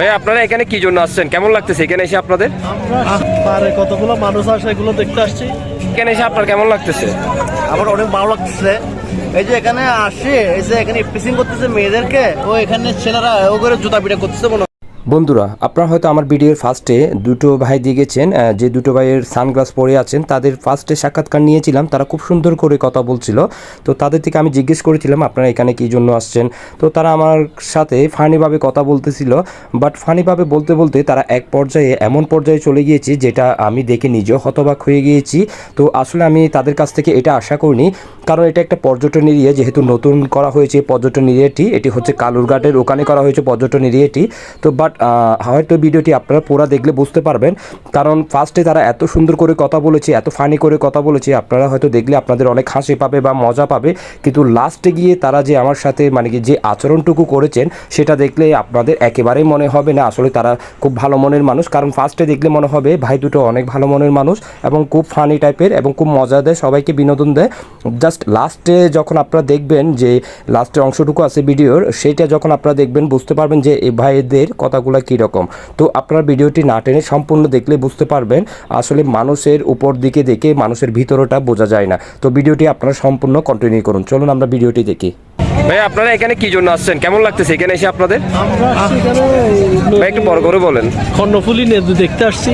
ভাই আপনারা এখানে কি জন্য আসছেন? কেমন লাগতেছে এখানে এসে আপনাদের? পারে কতগুলো মানুষ আসে এগুলো দেখতে আসছি। এখানে এসে আপনার কেমন লাগতেছে? আমার অনেক ভালো লাগতেছে। এই যে এখানে আসে এই যে এখানে প্রেসিং করতেছে মেয়েদেরকে ও এখানে ছেলেরা ও করে জুতা পিটা করতেছে মনে। বন্ধুরা, আপনারা হয়তো আমার ভিডিওর ফার্স্টে দুটো ভাই দিয়ে গেছেন যে দুটো ভাইয়ের সানগ্লাস পরে আছেন, তাদের ফার্স্টে সাক্ষাৎকার নিয়েছিলাম, তারা খুব সুন্দর করে কথা বলছিল। তো তাদের থেকে আমি জিজ্ঞেস করেছিলাম, আপনারা এখানে কী জন্য আসছেন? তো তারা আমার সাথে ফানিভাবে কথা বলতেছিল বাট ফানিভাবে বলতে বলতে তারা এক পর্যায়ে এমন পর্যায়ে চলে গিয়েছে, যেটা আমি দেখে নিজেও হতবাক হয়ে গিয়েছি। তো আসলে আমি তাদের কাছ থেকে এটা আশা করিনি, কারণ এটা একটা পর্যটন এরিয়া, যেহেতু নতুন করা হয়েছে পর্যটন এরিয়াটি, এটি হচ্ছে কালুরঘাটের ওখানে করা হয়েছে পর্যটন এরিয়াটি। তো বাট হয়তো ভিডিওটি আপনারা পুরো দেখলে বুঝতে পারবেন। কারণ ফার্স্টে তারা এত সুন্দর করে কথা বলেছে, এত ফানি করে কথা বলেছে, আপনারা হয়তো দেখলে আপনাদের অনেক হাসি পাবে বা মজা পাবে। কিন্তু লাস্টে গিয়ে তারা যে আমার সাথে মানে কি, যে আচরণটুকু করেছেন, সেটা দেখলে আপনাদের একেবারেই মনে হবে না। আসলে তারা খুব ভালো মনের মানুষ। কারণ ফার্স্টে দেখলে মনে হবে, ভাই, দুটো অনেক ভালো মনের মানুষ এবং খুব ফানি টাইপের এবং খুব মজা দেয়, সবাইকে বিনোদন দেয়। জাস্ট লাস্টে যখন আপনারা দেখবেন যে লাস্টের অংশটুকু আছে ভিডিওর সেইটা যখন আপনারা দেখবেন, বুঝতে পারবেন যে, এ ভাইদের কথাগুলো কীরকম? তো আপনার ভিডিওটি না টেনে সম্পূর্ণ দেখলে বুঝতে পারবেন আসলে মানুষের উপর দিকে দেখে মানুষের ভিতরটা বোঝা যায় না। তো ভিডিওটি আপনারা সম্পূর্ণ কন্টিনিউ করুন। চলুন আমরা ভিডিওটি দেখি। ভাই আপনারা এখানে কি জন্য আসছেন? কেমন লাগতেছে এখানে এসে আপনাদের? ভাই একটু বড় করে বলেন। কর্ণফুলি নদী দেখতে আসছি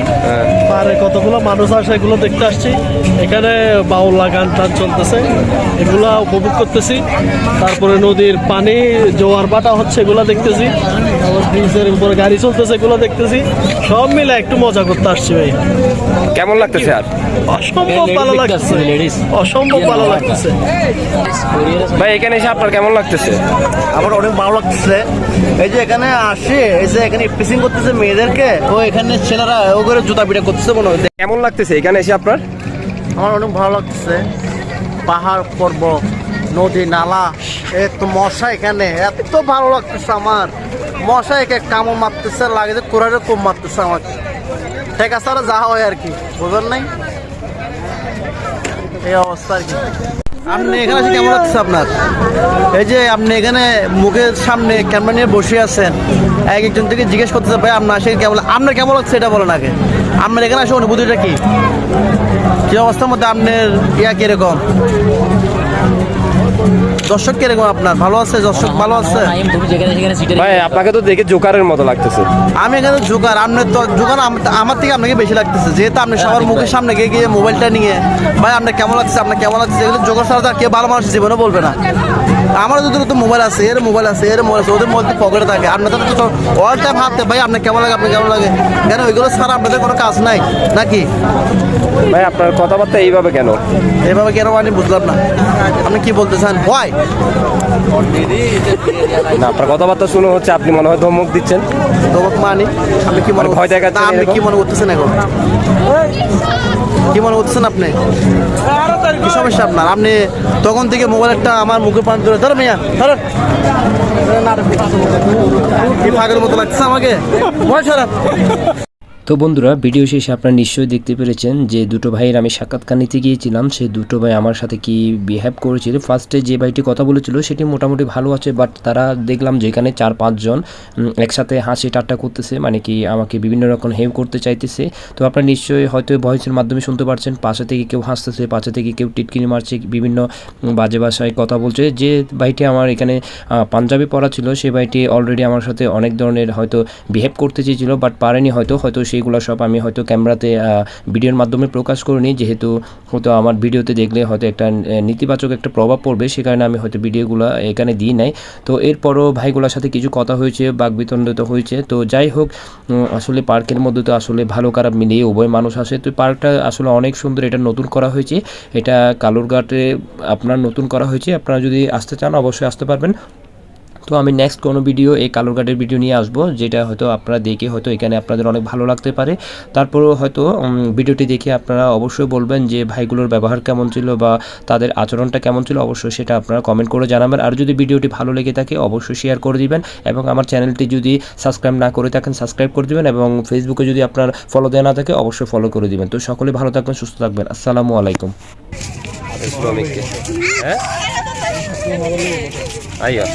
পারে কতগুলো মানুষ আসে এগুলো দেখতে আসছি। এখানে বাউলা গান টান চলতেছে এগুলা উপভোগ করতেছি। তারপরে নদীর পানি জোয়ার বাটা হচ্ছে এগুলা দেখতেছি। ব্রিজের উপরে গাড়ি চলতেছে এগুলো দেখতেছি। সব মিলে একটু মজা করতে আসছি ভাই। কেমন লাগতেছে আর? অসম্ভব ভালো লাগতেছে অসম্ভব ভালো লাগতেছে। ভাই এখানে এসে আপনার কেমন লাগতেছে। আমার অনেক ভালো লাগতেছে। এই যে এখানে আসে এই যে এখানে প্রেসিং করতেছে মেয়েদেরকে ও এখানে ছেলেরা ও করে জুতা পিটা করতেছে মনে হয়। কেমন লাগতেছে এখানে এসে আপনার? আমার অনেক ভালো লাগতেছে। পাহাড় পর্বত নদী নালা এত মশা এখানে এত ভালো লাগতেছে আমার। মশা একে কামড় মারতেছে লাগে যে কোরআনে কম মারতেছে আমাকে ঠিক আছে আর যা হয় আর কি বুঝলেন নাই? এই অবস্থা আর কি। আপনি এখানে এসে কেমন লাগছে আপনার? এই যে আপনি এখানে মুখের সামনে ক্যামেরা নিয়ে বসে আছেন, এক একজন থেকে জিজ্ঞেস করতে ভাই, আপনার আসে কেমন আপনার কেমন লাগছে এটা বলেন আগে। আপনার এখানে আসে অনুভূতিটা কি? কি অবস্থার মধ্যে আপনার ইয়া কীরকম? দর্শক কীরকম আপনার? ভালো আছে? দর্শক ভালো আছে? ভাই আপনাকে তো দেখে জোকারের মতো লাগতেছে। আমি এখানে জোকার। আপনার তো জোকার আমার থেকে আপনাকে বেশি লাগতেছে। যেহেতু আপনি সবার মুখের সামনে গিয়ে গিয়ে মোবাইলটা নিয়ে ভাই আপনার কেমন লাগছে আপনার কেমন লাগছে এগুলো জোকার ছাড়া তো কেউ ভালো মানুষ জীবনে বলবে না। আমার দুটো তো মোবাইল আছে এর মোবাইল আছে এর মোবাইল আছে ওদের মধ্যে পকেটে থাকে। আপনাদের তো অল টাইম হাতে ভাই আপনার কেমন লাগে আপনার কেমন লাগে? কেন ওইগুলো ছাড়া আপনাদের কোনো কাজ নাই? নাকি? ভাই আপনার কথাবার্তা এইভাবে কেন? এভাবে কেন আমি বুঝলাম না। আপনি কি বলতে চান? ভয় না আপনার কথাবার্তা শুনে হচ্ছে আপনি মনে হয় ধমক দিচ্ছেন। তোমাকে মানি? আপনি কি মনে মানে ভয় দেখাচ্ছেন আপনি কি মনে করতেছেন এখন? কি মনে করতেছেন আপনি? কি সমস্যা আপনার? আপনি তখন থেকে মোবাইলটা আমার মুখে পান ধরে ধরো মিয়া ধরো। কি পাগের মতো লাগছে আমাকে? ভয় খারাপ। তো বন্ধুরা, ভিডিও শেষে আপনারা নিশ্চয়ই দেখতে পেরেছেন যে দুটো ভাইয়ের আমি সাক্ষাৎকার নিতে গিয়েছিলাম। সেই দুটো ভাই আমার সাথে কি বিহেভ করেছিল? ফার্স্টে যে ভাইটি কথা বলেছিল, সেটি মোটামুটি ভালো আছে বাট তারা দেখলাম যে এখানে চার পাঁচজন একসাথে হাসি ঠাট্টা করতেছে মানে কি আমাকে বিভিন্ন রকম হেল্প করতে চাইতেছে। তো আপনারা নিশ্চয়ই হয়তো ভয়েসের মাধ্যমে শুনতে পারছেন, পাশে থেকে কেউ হাসতেছে, পাশে থেকে কেউ টিটকিনি মারছে, বিভিন্ন বাজে ভাষায় কথা বলছে। যে ভাইটি আমার এখানে পাঞ্জাবি পড়া ছিল সেই ভাইটি অলরেডি আমার সাথে অনেক ধরনের হয়তো বিহেভ করতে চেয়েছিল বাট পারেনি হয়তো হয়তো সেইগুলো সব আমি হয়তো ক্যামেরাতে ভিডিওর মাধ্যমে প্রকাশ করিনি। যেহেতু হয়তো আমার ভিডিওতে দেখলে হয়তো একটা নেতিবাচক একটা প্রভাব পড়বে, সে কারণে আমি হয়তো ভিডিওগুলো এখানে দিই নাই। তো এরপরও ভাইগুলোর সাথে কিছু কথা হয়েছে বাগবিতণ্ডিত হয়েছে। তো যাই হোক আসলে পার্কের মধ্যে তো আসলে ভালো খারাপ মিলিয়ে উভয় মানুষ আসে। তো পার্কটা আসলে অনেক সুন্দর, এটা নতুন করা হয়েছে। এটা কালুরঘাটে আপনার নতুন করা হয়েছে। আপনারা যদি আসতে চান, অবশ্যই আসতে পারবেন। তো আমি নেক্সট কোনো ভিডিও এই কালুরঘাটের ভিডিও নিয়ে আসব যেটা হয়তো আপনারা দেখে হয়তো এখানে আপনাদের অনেক ভালো লাগতে পারে। তারপরেও হয়তো ভিডিওটি দেখে আপনারা অবশ্যই বলবেন যে ভাইগুলোর ব্যবহার কেমন ছিল বা তাদের আচরণটা কেমন ছিল। অবশ্যই সেটা আপনারা কমেন্ট করে জানাবেন। আর যদি ভিডিওটি ভালো লেগে থাকে অবশ্যই শেয়ার করে দিবেন। এবং আমার চ্যানেলটি যদি সাবস্ক্রাইব না করে থাকেন সাবস্ক্রাইব করে দিবেন। এবং ফেসবুকে যদি আপনার ফলো দেওয়া না থাকে অবশ্যই ফলো করে দিবেন। তো সকলে ভালো থাকবেন সুস্থ থাকবেন। আসসালামু আলাইকুম। হ্যাঁ? అయ్యో